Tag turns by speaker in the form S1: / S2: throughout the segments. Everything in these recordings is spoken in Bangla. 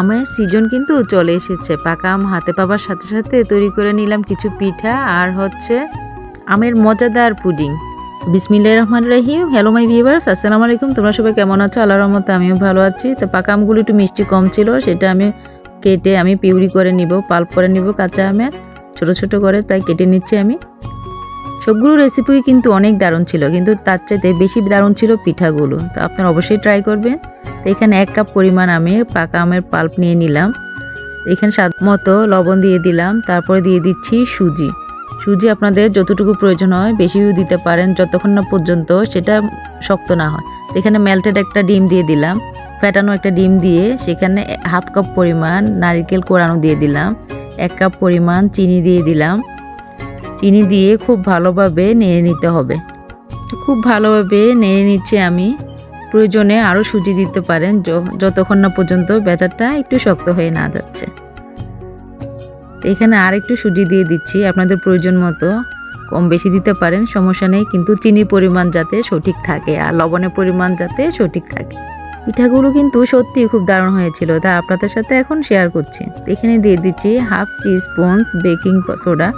S1: আমের সিজন কিন্তু চলে এসেছে। পাকা আম হাতে পাবার সাথে সাথে তৈরি করে নিলাম কিছু পিঠা আর হচ্ছে আমের মজাদার পুডিং। বিসমিল্লাহ রহমান রহিম। হ্যালো মাই ভিউয়ার্স আসসালামু আলাইকুম। তোমরা সবাই কেমন আছো? আল্লাহর রহমতে আমিও ভালো আছি। তো পাকা আমগুলো একটু মিষ্টি কম ছিল, সেটা আমি কেটে আমি পিউরি করে নিব, পাল্প করে নিব কাঁচা আমের। ছোট ছোট করে তাই কেটে নিচ্ছি আমি। সবগুলো রেসিপি কিন্তু অনেক দারুণ ছিল, কিন্তু তার চাইতে বেশি দারুণ ছিল পিঠাগুলো। তো আপনারা অবশ্যই ট্রাই করবেন। তো এখানে এক কাপ পরিমাণ আমি পাকা আমের পাল্প নিয়ে নিলাম। এখানে স্বাদ মতো লবণ দিয়ে দিলাম, তারপরে দিয়ে দিচ্ছি সুজি। সুজি আপনাদের যতটুকু প্রয়োজন হয়, বেশিও দিতে পারেন, যতক্ষণ না পর্যন্ত সেটা শক্ত না হয়। এখানে মেল্টেড একটা ডিম দিয়ে দিলাম। ফ্যাটানো একটা ডিম দিয়ে সেখানে হাফ কাপ পরিমাণ নারিকেল কোরানো দিয়ে দিলাম। এক কাপ পরিমাণ চিনি দিয়ে দিলাম। চিনি দিয়ে খুব ভালোভাবে নেড়ে নিতে হবে। খুব ভালোভাবে নেড়ে নিচ্ছি আমি। প্রয়োজনে আরও সুজি দিতে পারেন যতক্ষণ না পর্যন্ত ব্যাটারটা একটু শক্ত হয়ে না যাচ্ছে। এখানে আর একটু সুজি দিয়ে দিচ্ছি, আপনাদের প্রয়োজন মতো কম বেশি দিতে পারেন, সমস্যা নেই, কিন্তু চিনির পরিমাণ যাতে সঠিক থাকে আর লবণের পরিমাণ যাতে সঠিক থাকে। পিঠাগুলো কিন্তু সত্যিই খুব দারুণ হয়েছিল, তা আপনাদের সাথে এখন শেয়ার করছি। এখানে দিয়ে দিচ্ছি half teaspoons baking soda.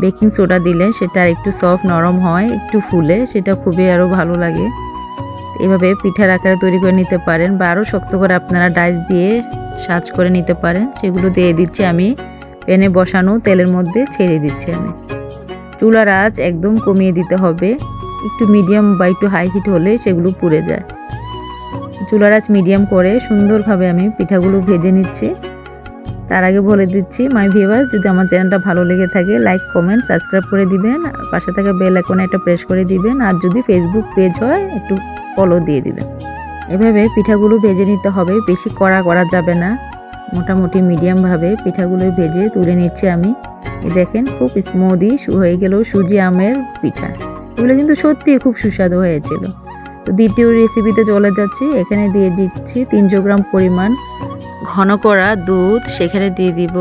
S1: Baking soda দিলে সেটা একটু সফট নরম হয়, একটু ফুলে, সেটা খুবই আরও ভালো লাগে। এভাবে পিঠার আকারে তৈরি করে নিতে পারেন বা আরও শক্ত করে আপনারা ডাইস দিয়ে সাজ করে নিতে পারেন। সেগুলো দিয়ে দিচ্ছি আমি। প্যানে বসানো তেলের মধ্যে ছেড়ে দিচ্ছি আমি। চুলার আঁচ একদম কমিয়ে দিতে হবে। একটু মিডিয়াম বা একটু হাই হিট হলে সেগুলো পুড়ে যায়। চুলার আঁচ মিডিয়াম করে সুন্দরভাবে আমি পিঠাগুলো ভেজে নিচ্ছি। তার আগে বলে দিচ্ছি মাই ভিউয়ার্স যদি আমার চ্যানেলটা ভালো লেগে থাকে লাইক কমেন্ট সাবস্ক্রাইব করে দিবেন। পাশে থাকা বেল আইকনে একটা প্রেস করে দিবেন। আর যদি ফেসবুক পেজ হয়, একটু ফলো দিয়ে দিবেন। এভাবে পিঠাগুলো ভেজে নিতে হবে। বেশি কড়া করা যাবে না। মোটামুটি মিডিয়ামভাবে পিঠাগুলো ভেজে তুলে নিচ্ছি আমি। দেখেন, খুব স্মুদি হয়ে গেল সুজি আমের পিঠা। এগুলো কিন্তু সত্যিই খুব সুস্বাদু হয়েছিল। তো দ্বিতীয় রেসিপিতে চলে যাচ্ছি। এখানে দিয়ে দিচ্ছি তিনশো গ্রাম পরিমাণ ঘন করা দুধ। সেখানে দিয়ে দিব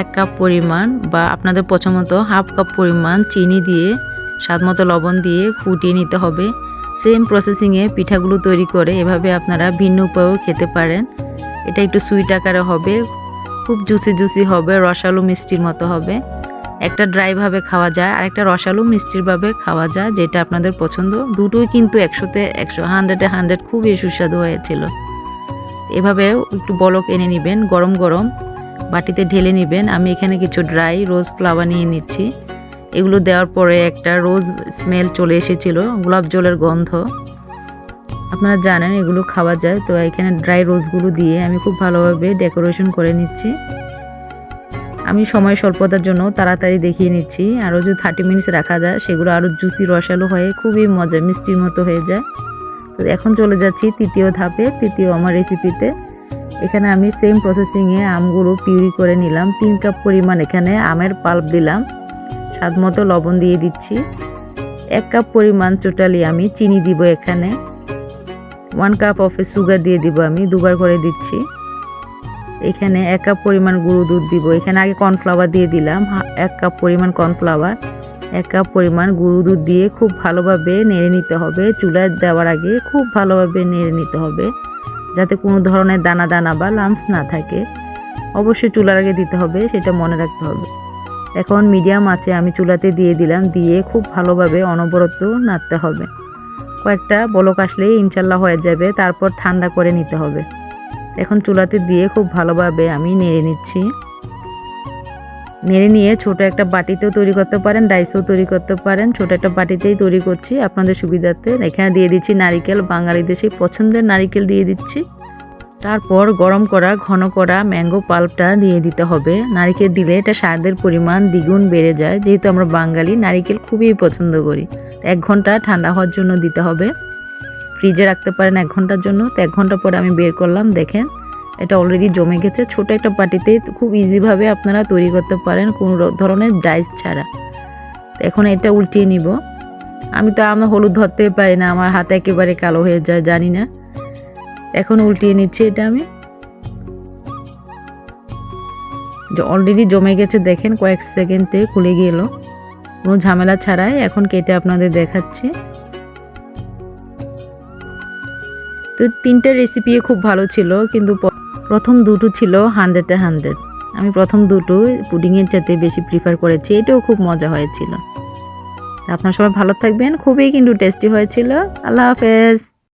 S1: এক কাপ পরিমাণ বা আপনাদের পছন্দ মতো হাফ কাপ পরিমাণ চিনি দিয়ে স্বাদ মতো লবণ দিয়ে ফুটিয়ে নিতে হবে। সেম প্রসেসিংয়ে পিঠাগুলো তৈরি করে এভাবে আপনারা ভিন্ন উপায়েও খেতে পারেন। এটা একটু সুইট আকারে হবে, খুব জুসি জুসি হবে, রসালো মিষ্টির মতো হবে। একটা ড্রাইভাবে খাওয়া যায় আর একটা রসালো মিষ্টিরভাবে খাওয়া যায়, যেটা আপনাদের পছন্দ। দুটোই কিন্তু একশোতে একশো হান্ড্রেডে হান্ড্রেড খুবই সুস্বাদু হয়েছিল। এভাবেও একটু বলক এনে নেবেন, গরম গরম বাটিতে ঢেলে নেবেন। আমি এখানে কিছু ড্রাই রোজ ফ্লাওয়ার নিয়ে নিচ্ছি। এগুলো দেওয়ার পরে একটা রোজ স্মেল চলে এসেছিল, গোলাপ জলের গন্ধ। আপনারা জানেন এগুলো খাওয়া যায়, তো এখানে ড্রাই রোজগুলো দিয়ে আমি খুব ভালোভাবে ডেকোরেশন করে নিচ্ছি। আমি সময় স্বল্পতার জন্য তাড়াতাড়ি দেখিয়ে নিচ্ছি। আরও যদি থার্টি মিনিটস রাখা যায়, সেগুলো আরও জুসি রসালো হয়ে খুবই মজা, মিষ্টির মতো হয়ে যায়। তো এখন চলে যাচ্ছি তৃতীয় ধাপে, তৃতীয় আমার রেসিপিতে এখানে আমি সেম প্রসেসিংয়ে আমগুলো পিউরি করে নিলাম। তিন কাপ পরিমাণ এখানে আমের পাল্প দিলাম। স্বাদ মতো লবণ দিয়ে দিচ্ছি। এক কাপ পরিমাণ টোটালি আমি চিনি দিব এখানে। ওয়ান কাপ অফ সুগার দিয়ে দিব আমি, দুবার করে দিচ্ছি। এখানে এক কাপ পরিমাণ গুঁড়ো দুধ দিব। এখানে আগে কর্নফ্লাওয়ার দিয়ে দিলাম এক কাপ পরিমাণ কর্নফ্লাওয়ার, এক কাপ পরিমাণ গুঁড়ো দুধ দিয়ে খুব ভালোভাবে নেড়ে নিতে হবে। চুলায় দেওয়ার আগে খুব ভালোভাবে নেড়ে নিতে হবে, যাতে কোনো ধরনের দানা দানা বা লামস না থাকে। অবশ্যই চুলার আগে দিতে হবে, সেটা মনে রাখতে হবে। এখন মিডিয়াম আছে আমি চুলাতে দিয়ে দিলাম, দিয়ে খুব ভালোভাবে অনবরত নাড়তে হবে। কয়েকটা বলক আসলেই ইনশাল্লাহ হয়ে যাবে, তারপর ঠান্ডা করে নিতে হবে। এখন চুলাতে দিয়ে খুব ভালোভাবে আমি নেড়ে নিচ্ছি। নেড়ে নিয়ে ছোট একটা বাটিতেও তৈরি করতে পারেন, ডাইসেও তৈরি করতে পারেন। ছোট একটা বাটিতেই তৈরি করছি। আপনাদের সুবিধার্থে এখানে দিয়ে দিচ্ছি নারিকেল, বাঙালিদের সেই পছন্দের নারিকেল দিয়ে দিচ্ছি। তারপর গরম করা, ঘন করা ম্যাঙ্গো পাল্পটা দিয়ে দিতে হবে। নারিকেল দিলে এটা স্বাদের পরিমাণ দ্বিগুণ বেড়ে যায়। যেহেতু আমরা বাঙালি, নারিকেল খুবই পছন্দ করি। এক ঘণ্টা ঠান্ডা হওয়ার জন্য দিতে হবে। ফ্রিজে রাখতে পারেন এক ঘণ্টার জন্য। তো এক ঘণ্টা পরে আমি বের করলাম, দেখেন। এটা অলরেডি জমে গেছে। ছোট একটা পাটিতে খুব ইজিভাবে আপনারা তৈরি করতে পারেন কোনো ধরনের ডাইস ছাড়া। তো এখন এটা উল্টিয়ে নিব। আমি তো আমার হলুদ ধরতে পারি না, আমার হাতে একেবারে কালো হয়ে যায়, জানি না। এখন উল্টিয়ে নিচ্ছি এটা আমি। অলরেডি জমে গেছে, দেখেন, কয়েক সেকেন্ডে খুলে গেল। কোনো ঝামেলা ছাড়াই এখন কেটে আপনাদের দেখাচ্ছি। তো তিনটে রেসিপি খুব ভালো ছিল, কিন্তু প্রথম দুটো ছিল হান্ড্রেডে হান্ড্রেড আমি প্রথম দুটো পুডিংয়ের চাইতে বেশি প্রিফার করেছি, এটাও খুব মজা হয়েছিল। আপনারা সবাই ভালো থাকবেন, খুবই কিন্তু টেস্টি হয়েছিল। আল্লাহ হাফেজ।